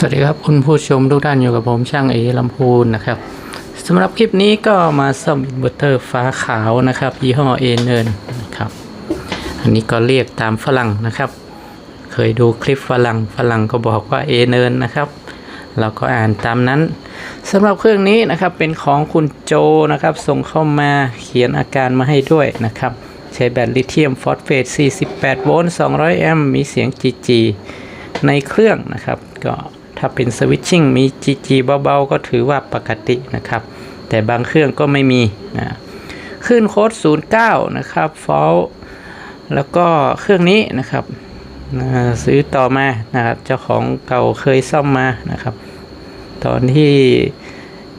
สวัสดีครับคุณผู้ชมทุกท่านอยู่กับผมช่างเอลำพูนนะครับสำหรับคลิปนี้ก็มาซ่อมอินเวอร์เตอร์ฟ้าขาวนะครับ ยี่ห้อเอเนินนะครับอันนี้ก็เรียกตามฝรั่งนะครับ เคยดูคลิปฝรั่งฝรั่งก็บอกว่าเอเนินนะครับเราก็อ่านตามนั้นสำหรับเครื่องนี้นะครับเป็นของคุณโจนะครับ ส่งเข้ามาเขียนอาการมาให้ด้วยนะครับ ใช้แบตลิเธียมฟอสเฟต48 โวลต์ 200 แอมป์มีเสียง GG ในเครื่องนะครับก็ ถ้าเป็นสวิตชิ่งมี GG เบาๆ ก็ถือว่าปกตินะครับ แต่บางเครื่องก็ไม่มีนะขึ้นโค้ด 09 นะครับฟอลแล้วก็เครื่องนี้นะครับซื้อต่อมานะครับ เจ้าของเก่าเคยซ่อมมานะครับ ตอนที่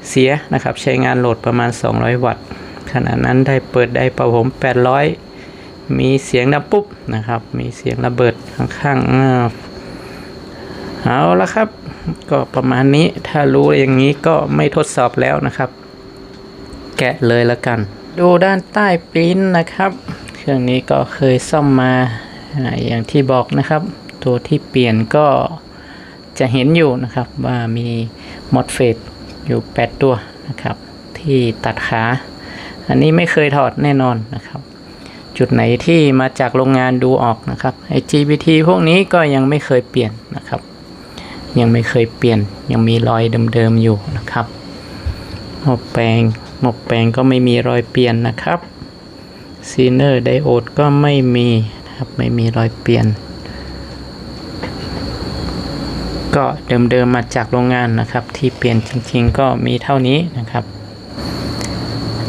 เสียนะครับ ใช้งานโหลดประมาณ 200 วัตต์ขณะนั้นได้เปิดได้ประผม 800 มีเสียงดังปุ๊บนะครับ มีเสียงระเบิดข้างๆเอาละครับ ก็ประมาณนี้ถ้ารู้อย่างนี้ก็ไม่ทดสอบแล้วนะครับ แกะเลยแล้วกัน ดูด้านใต้ปริ้นนะครับ เครื่องนี้ก็เคยซ่อมมาอย่างที่บอกนะครับ ตัวที่เปลี่ยนก็จะเห็นอยู่นะครับว่ามีมอดเฟตอยู่ 8 ตัวนะครับ ที่ตัดขา อันนี้ไม่เคยถอดแน่นอนนะครับ จุดไหนที่มาจากโรงงานดูออกนะครับไอ GPT พวกนี้ก็ยังไม่เคยเปลี่ยนนะครับ ยังไม่เคยเปลี่ยนยังมีรอยเดิมๆอยู่นะครับหมกแปลงหมกแปลงก็ไม่มีรอยเปลี่ยนนะครับซีเนอร์ไดโอดก็ไม่มีนะครับไม่มีรอยเปลี่ยน ก็เดิมๆมาจากโรงงานนะครับ ที่เปลี่ยนจริงๆก็มีเท่านี้นะครับ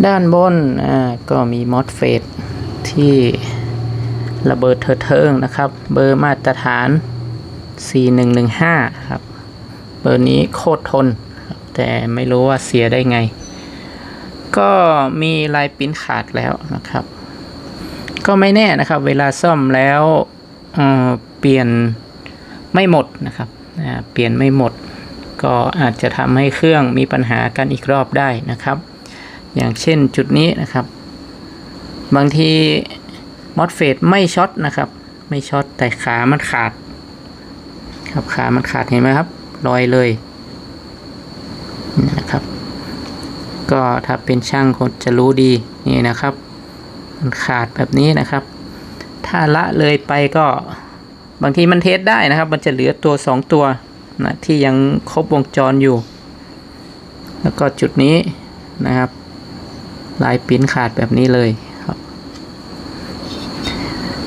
ด้านบนอ่าก็มีมอสเฟตที่ระเบิดเถิดเทิงนะครับ เบอร์มาตรฐาน 4115 ครับ เบอร์นี้โคตรทน แต่ไม่รู้ว่าเสียได้ไง ก็มีลายปิ้นขาดแล้วนะครับ ก็ไม่แน่นะครับ เวลาซ่อมแล้วเเปลี่ยนไม่หมดนะครับ เปลี่ยนไม่หมด ก็อาจจะทำให้เครื่องมีปัญหากันอีกรอบได้นะครับ อย่างเช่นจุดนี้นะครับ บางทีมอสเฟตไม่ช็อตนะครับ ไม่ช็อตแต่ขามันขาด ครับขามันขาดเห็นไหมครับรอยเลยนี่นะครับ ก็ถ้าเป็นช่างคนจะรู้ดีนี่นะครับ มันขาดแบบนี้นะครับ ถ้าละเลยไปก็บางทีมันเทสได้นะครับ มันจะเหลือตัวสองตัวนะที่ยังครบวงจรอยู่ แล้วก็จุดนี้นะครับ ลายปิ้นขาดแบบนี้เลยครับ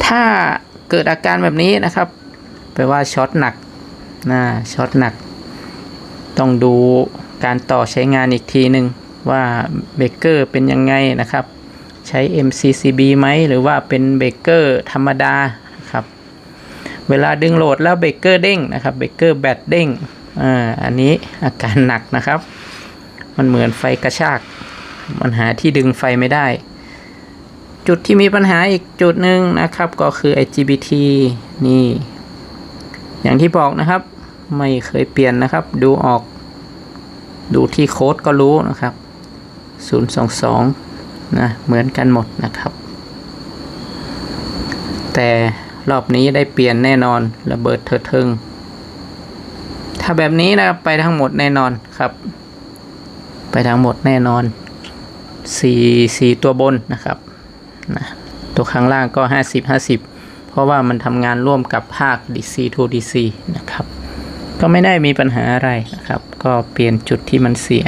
ถ้าเกิดอาการแบบนี้นะครับแปลว่าช็อตหนัก นะช็อตหนัก ต้องดูการต่อใช้งานอีกทีหนึ่งว่าเบรกเกอร์เป็นยังไงนะครับ ใช้ MCCB ไหมหรือว่าเป็นเบรกเกอร์ธรรมดาครับเวลาดึงโหลดแล้วเบรกเกอร์เด้งนะครับเบรกเกอร์แบตเด้งอ่าอันนี้อาการหนักนะครับ มันเหมือนไฟกระชาก มันหาที่ดึงไฟไม่ได้ จุดที่มีปัญหาอีกจุดหนึ่งนะครับก็คือ IGBT นี่ อย่างที่บอกนะครับ ไม่เคยเปลี่ยนนะครับ ดูออก ดูที่โค้ดก็รู้นะครับ 022 นะ เหมือนกันหมดนะครับ แต่รอบนี้ได้เปลี่ยนแน่นอนระเบิดเถิดเทิง ถ้าแบบนี้นะครับไปทั้งหมดแน่นอนครับ ไปทั้งหมดแน่นอนสี่สี่ตัวบนนะครับนะตัวข้างล่างก็ 50 50 เพราะว่ามันทำงานร่วมกับภาค DC to DC นะครับ ก็ไม่ได้มีปัญหาอะไรนะครับ ก็เปลี่ยนจุดที่มันเสีย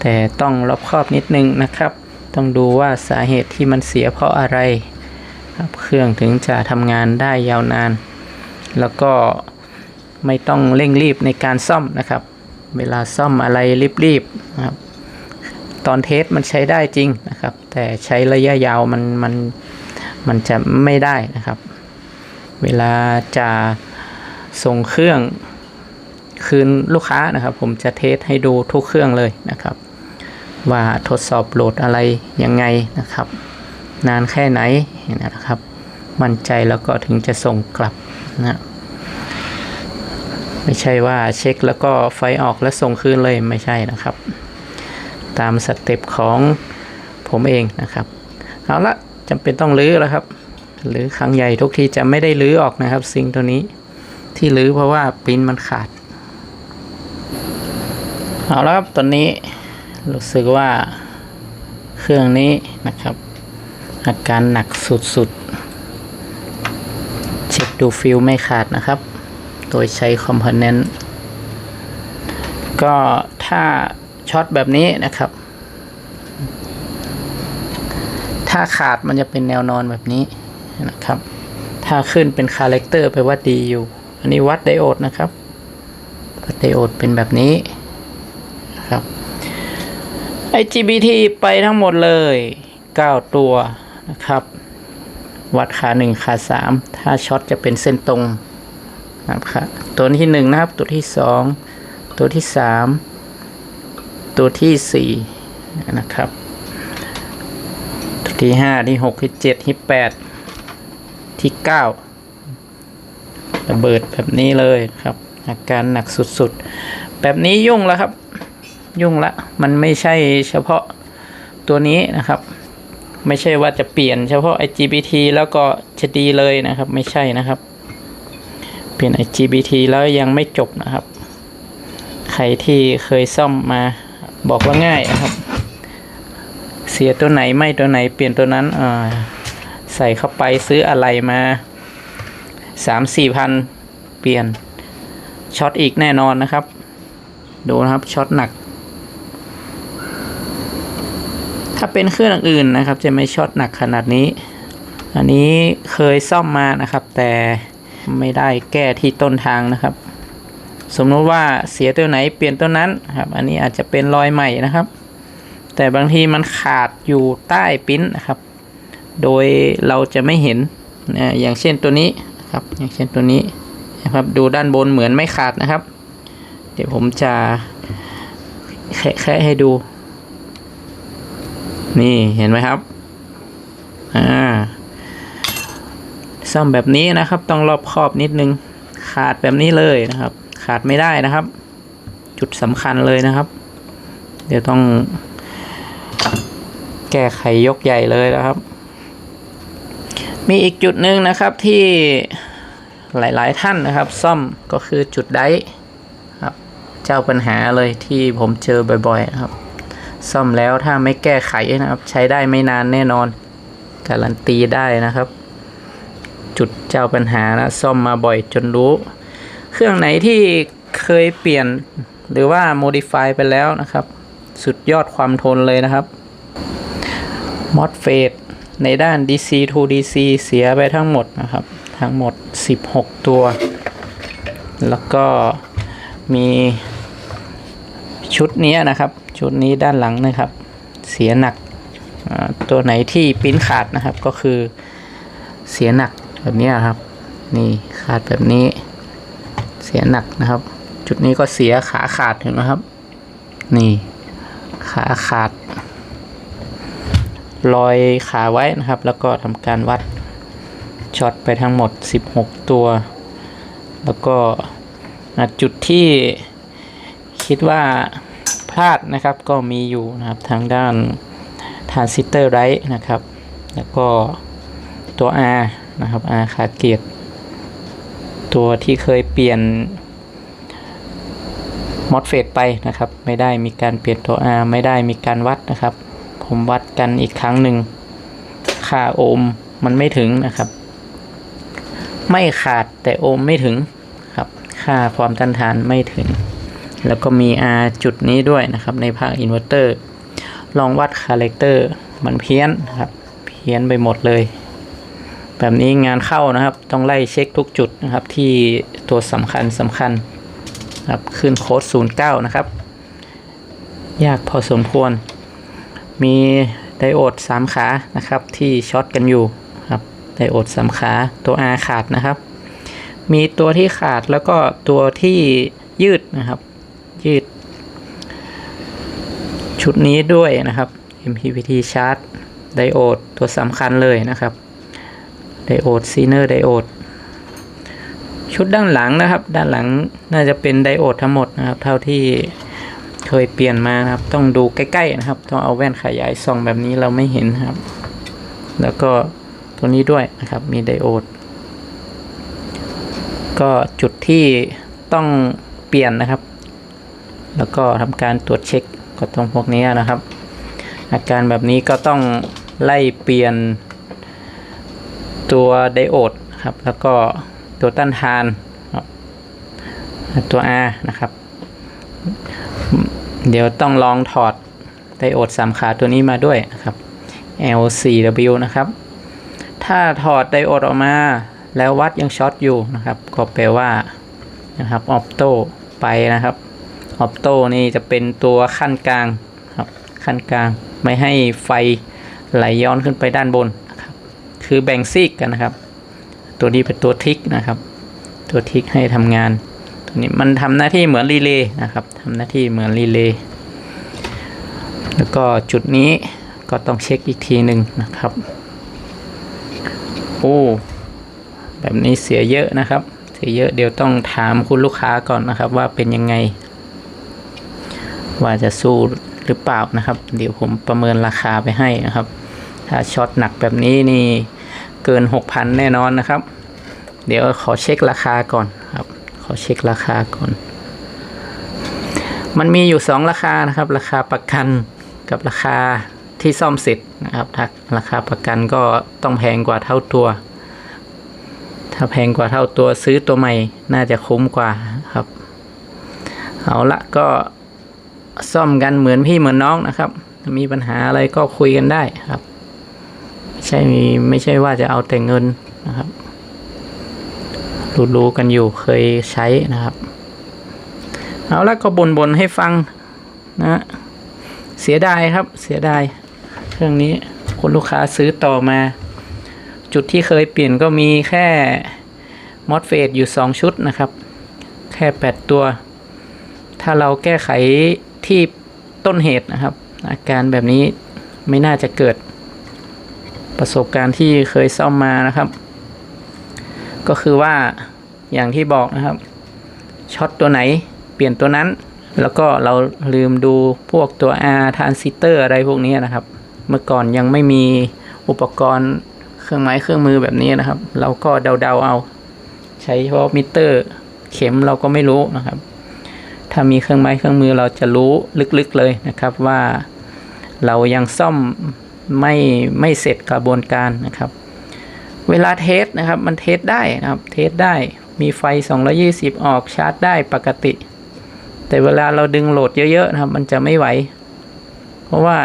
แต่ต้องรอบคอบนิดนึงนะครับ ต้องดูว่าสาเหตุที่มันเสียเพราะอะไรครับเครื่องถึงจะทำงานได้ยาวนาน แล้วก็ไม่ต้องเร่งรีบในการซ่อมนะครับ เวลาซ่อมอะไรรีบๆนะครับ ตอนเทสมันใช้ได้จริงนะครับ แต่ใช้ระยะยาวมันมันมันจะไม่ได้นะครับ เวลาจะส่งเครื่อง คืนลูกค้านะครับ ผมจะเทสให้ดูทุกเครื่องเลยนะครับ ว่าทดสอบโหลดอะไรยังไงนะครับ นานแค่ไหนนะครับ มั่นใจแล้วก็ถึงจะส่งกลับนะไม่ใช่ว่าเช็คแล้วก็ไฟออกแล้วส่งคืนเลยไม่ใช่นะครับ ตามสเต็ปของผมเองนะครับเอาละจำเป็นต้องรื้อแล้วครับหรือครั้งใหญ่ทุกทีจะไม่ได้รื้อออกนะครับซิงตัวนี้ที่รื้อเพราะว่าปิ้นมันขาด เอาแล้วครับตอนนี้รู้สึกว่าเครื่องนี้นะครับ อาการหนักสุดๆ เช็คดูฟิลไม่ขาดนะครับ โดยใช้คอมโพเนนต์ก็ถ้าช็อตแบบนี้นะครับ ถ้าขาดมันจะเป็นแนวนอนแบบนี้นะครับ ถ้าขึ้นเป็นคาแรคเตอร์แปลว่าดีอยู่ อันนี้วัดไดโอดนะครับวัดไดโอดเป็นแบบนี้ นะครับ IGBT ไปทั้งหมดเลย 9 ตัวนะครับ วัดขา 1 ขา 3 ถ้าช็อตจะเป็นเส้นตรงนะครับตัวที่ 1 นะครับ ตัวที่ 2 ตัวที่ 3 ตัวที่ 4 นะครับ ตัวที่ 5 ที่ 6 ที่ 7 ที่ 8 ที่ 9 ระเบิดแบบนี้เลยครับ อาการหนักสุดๆ แบบนี้ยุ่งแล้วครับ ยุ่งละ มันไม่ใช่เฉพาะตัวนี้นะครับ ไม่ใช่ว่าจะเปลี่ยนเฉพาะ IGBT แล้วก็จะดีเลยนะครับ ไม่ใช่นะครับ เปลี่ยน IGBT แล้วยังไม่จบนะครับ ใครที่เคยซ่อมมาบอกว่าง่ายนะครับ เสียตัวไหนไม่ตัวไหนเปลี่ยนตัวนั้นใส่เข้าไปซื้ออะไรมาสามสี่พันเปลี่ยนช็อตอีกแน่นอนนะครับ ดูนะครับช็อตหนัก ถ้าเป็นเครื่องอื่นนะครับ จะไม่ช็อตหนักขนาดนี้ อันนี้เคยซ่อมมานะครับ แต่ไม่ได้แก้ที่ต้นทางนะครับ สมมติว่าเสียตัวไหนเปลี่ยนตัวนั้นครับ อันนี้อาจจะเป็นรอยใหม่นะครับ แต่บางทีมันขาดอยู่ใต้ปิ้นนะครับ โดยเราจะไม่เห็นนะอย่างเช่นตัวนี้ครับ อย่างเช่นตัวนี้นะครับ ดูด้านบนเหมือนไม่ขาดนะครับ เดี๋ยวผมจะแคะแคะให้ดู นี่เห็นไหมครับ อ่า ซ่อมแบบนี้นะครับ ต้องรอบคอบนิดนึง ขาดแบบนี้เลยนะครับ ขาดไม่ได้นะครับ จุดสำคัญเลยนะครับ เดี๋ยวต้อง แก้ไขยกใหญ่เลยนะครับ มีอีกจุดหนึ่งนะครับที่หลาย ๆ ท่านนะครับ ซ่อมก็คือจุดไดครับ เจ้าปัญหาเลยที่ผมเจอบ่อยๆนะครับ ซ่อมแล้วถ้าไม่แก้ไขนะครับ ใช้ได้ไม่นานแน่นอน การันตีได้นะครับ จุดเจ้าปัญหานะซ่อมมาบ่อยจนรู้ เครื่องไหนที่เคยเปลี่ยนหรือว่า modify ไปแล้วนะครับ สุดยอดความทนเลยนะครับมอดเฟดในด้าน DC to DC เสียไปทั้งหมดนะครับ ทั้งหมด 16 ตัว แล้วก็มีชุดนี้นะครับ ชุดนี้ด้านหลังนะครับ เสียหนักตัวไหนที่ปิ้นขาดนะครับก็คือเสียหนักแบบนี้ครับ นี่ขาดแบบนี้ เสียหนักนะครับ จุดนี้ก็เสียขาขาดเห็นไหมครับ นี่ขาขาดลอยขาไว้นะครับ แล้วก็ทำการวัดช็อตไปทั้งหมด 16 ตัว แล้วก็จุดที่คิดว่า พลาดนะครับก็มีอยู่นะครับทางด้านทรานซิสเตอร์ไรท์นะครับ แล้วก็ตัว R นะครับ R ขาเกียรติตัวที่เคยเปลี่ยนมอดเฟดไปนะครับ ไม่ได้มีการเปลี่ยนตัว R ไม่ได้มีการวัดนะครับ ผมวัดกันอีกครั้งหนึ่งค่าโอห์มมันไม่ถึงนะครับ ไม่ขาดแต่โอห์มไม่ถึงครับ ค่าความต้านทานไม่ถึง แล้วก็มี R จุดนี้ด้วยนะครับ ในภาคอินเวอร์เตอร์ลองวัดคาแรคเตอร์มันเพี้ยนครับ เพี้ยนไปหมดเลย แบบนี้งานเข้านะครับ ต้องไล่เช็คทุกจุดนะครับ ที่ตัวสำคัญสำคัญครับขึ้นโค้ด 09 นะครับ ยากพอสมควร มีไดโอด 3 ขานะครับ ที่ช็อตกันอยู่ครับไดโอด 3 ขาตัว R ขาดนะครับ มีตัวที่ขาดแล้วก็ตัวที่ยืดนะครับ ยืด ชุดนี้ด้วยนะครับ MPPT chart ไดโอดตัวสำคัญเลยนะครับ ไดโอดซีเนอร์ไดโอดชุดด้านหลังนะครับ ด้านหลังน่าจะเป็นไดโอดทั้งหมดนะครับ เท่าที่เคยเปลี่ยนมานะครับ ต้องดูใกล้ๆนะครับ ต้องเอาแว่นขยายส่องแบบนี้เราไม่เห็นครับ แล้วก็ตัวนี้ด้วยนะครับ มีไดโอด ก็จุดที่ต้องเปลี่ยนนะครับ แล้วก็ทำการตรวจเช็คก็ตรงพวกนี้นะครับ อาการแบบนี้ก็ต้องไล่เปลี่ยนตัวไดโอดครับ แล้วก็ตัวต้านทานตัว R นะครับ เดี๋ยวต้องลองถอดไดโอดสามขาตัวนี้มาด้วยนะครับ L4W นะครับ ถ้าถอดไดโอดออกมาแล้ววัดยังช็อตอยู่นะครับ ก็แปลว่านะครับออปโตไปนะครับ ออปโตนี่จะเป็นตัวขั้นกลางครับขั้นกลางไม่ให้ไฟไหลย้อนขึ้นไปด้านบนนะครับคือแบ่งซีกกันนะครับ ตัวนี้เป็นตัวทิกนะครับ ตัวทิกให้ทำงาน ตัวนี้มันทำหน้าที่เหมือนรีเลย์นะครับทำหน้าที่เหมือนรีเลย์แล้วก็จุดนี้ก็ต้องเช็คอีกทีหนึ่งนะครับโอ้แบบนี้เสียเยอะนะครับ เสียเยอะเดี๋ยวต้องถามคุณลูกค้าก่อนนะครับว่าเป็นยังไง ว่าจะสู้หรือเปล่านะครับ เดี๋ยวผมประเมินราคาไปให้นะครับ ถ้าช็อตหนักแบบนี้นี่เกิน 6,000 แน่นอนนะครับ เดี๋ยวขอเช็คราคาก่อนครับ ขอเช็คราคาก่อน มันมีอยู่ 2 ราคานะครับ ราคาประกันกับราคาที่ซ่อมเสร็จนะครับถ้าราคาประกันก็ต้องแพงกว่าเท่าตัว ถ้าแพงกว่าเท่าตัวซื้อตัวใหม่น่าจะคุ้มกว่าครับ เอาละก็ ซ่อมกันเหมือนพี่เหมือนน้องนะครับ มีปัญหาอะไรก็คุยกันได้ครับ ไม่ใช่มีไม่ใช่ว่าจะเอาแต่เงินนะครับรู้ๆกันอยู่เคยใช้นะครับ เอาละก็บนบนให้ฟังนะเสียดายครับเสียดายเครื่องนี้คุณลูกค้าซื้อต่อมา จุดที่เคยเปลี่ยนก็มีแค่มอสเฟตอยู่ 2 ชุดนะครับ แค่ 8 ตัว ถ้าเราแก้ไข ที่ต้นเหตุนะครับ อาการแบบนี้ไม่น่าจะเกิดประสบการณ์ที่เคยซ่อมมานะครับ ก็คือว่าอย่างที่บอกนะครับช็อตตัวไหนเปลี่ยนตัวนั้น แล้วก็เราลืมดูพวกตัว R ทรานซิสเตอร์อะไรพวกนี้นะครับ เมื่อก่อนยังไม่มีอุปกรณ์เครื่องไม้เครื่องมือแบบนี้นะครับ เราก็เดาๆเอา ใช้เฉพาะมิเตอร์ เข็มเราก็ไม่รู้นะครับ ถ้ามีเครื่องไม้เครื่องมือเราจะรู้ลึกๆเลยนะครับว่าเรายังซ่อมไม่ไม่เสร็จกระบวนการนะครับ เวลาเทสนะครับมันเทสได้นะครับเทสได้มีไฟ 220 ออกชาร์จได้ปกติ แต่เวลาเราดึงโหลดเยอะๆนะครับ มันจะไม่ไหว เพราะว่า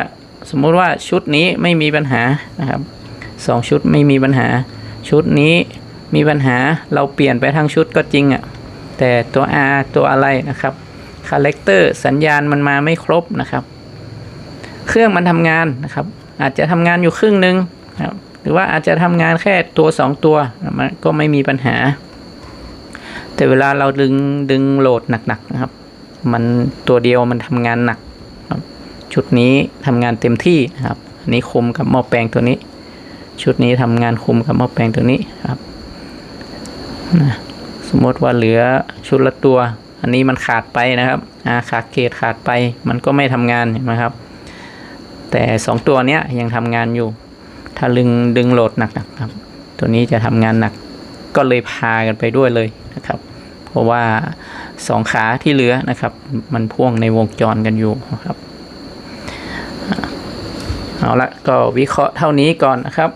สมมุติว่าชุดนี้ไม่มีปัญหานะครับสองชุดไม่มีปัญหา ชุดนี้มีปัญหาเราเปลี่ยนไปทั้งชุดก็จริงอะ่ะแต่ตัว R ตัวอะไรนะครับ คาแรคเตอร์สัญญาณมันมาไม่ครบนะครับ เครื่องมันทำงานนะครับ อาจจะทำงานอยู่ครึ่งหนึ่งนะครับหรือว่าอาจจะทำงานแค่ตัว 2 ตัวมันก็ไม่มีปัญหา แต่เวลาเราดึงดึงโหลดหนักๆนะครับ มันตัวเดียวมันทำงานหนักชุดนี้ทำงานเต็มที่นะครับอันนี้คุมกับหม้อแปลงตัวนี้ ชุดนี้ทำงานคุมกับหม้อแปลงตัวนี้ครับนะสมมติว่าเหลือชุดละตัว อันนี้มันขาดไปนะครับอาขาดเกตขาดไป มันก็ไม่ทำงานเห็นไหมครับ แต่สองตัวเนี้ยยังทำงานอยู่ ถ้าลึงดึงโหลดหนักๆครับ ตัวนี้จะทำงานหนัก ก็เลยพากันไปด้วยเลยนะครับ เพราะว่าสองขาที่เหลือนะครับ มันพ่วงในวงจรกันอยู่นะครับเอาละก็วิเคราะห์เท่านี้ก่อนนะครับ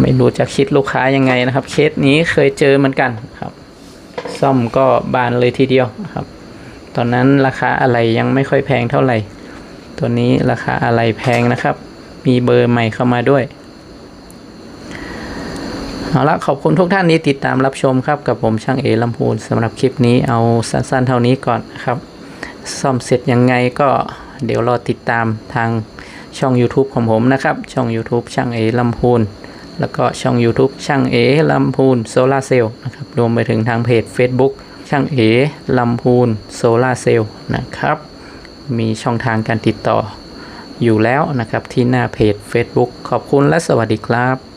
ไม่รู้จะคิดลูกค้ายังไงนะครับ เคสนี้เคยเจอเหมือนกันครับ ซ่อมก็บานเลยทีเดียวครับ ตอนนั้นราคาอะไรยังไม่ค่อยแพงเท่าไหร่ ตัวนี้ราคาอะไรแพงนะครับ มีเบอร์ใหม่เข้ามาด้วยเอาละขอบคุณทุกท่านที่ติดตามรับชมครับ กับผมช่างเอลำพูนสำหรับคลิปนี้เอาสั้นๆเท่านี้ก่อนนะครับ ซ่อมเสร็จยังไงก็เดี๋ยวรอติดตามทางช่อง YouTube ของผมนะครับ ช่อง YouTube ช่างเอลำพูน แล้วก็ช่อง YouTube ช่างเอลำพูนโซลาเซลล์นะครับรวมไปถึงทางเพจ Facebook ช่างเอลำพูนโซลาเซลล์นะครับ มีช่องทางการติดต่ออยู่แล้วนะครับที่หน้าเพจ Facebook ขอบคุณและสวัสดีครับ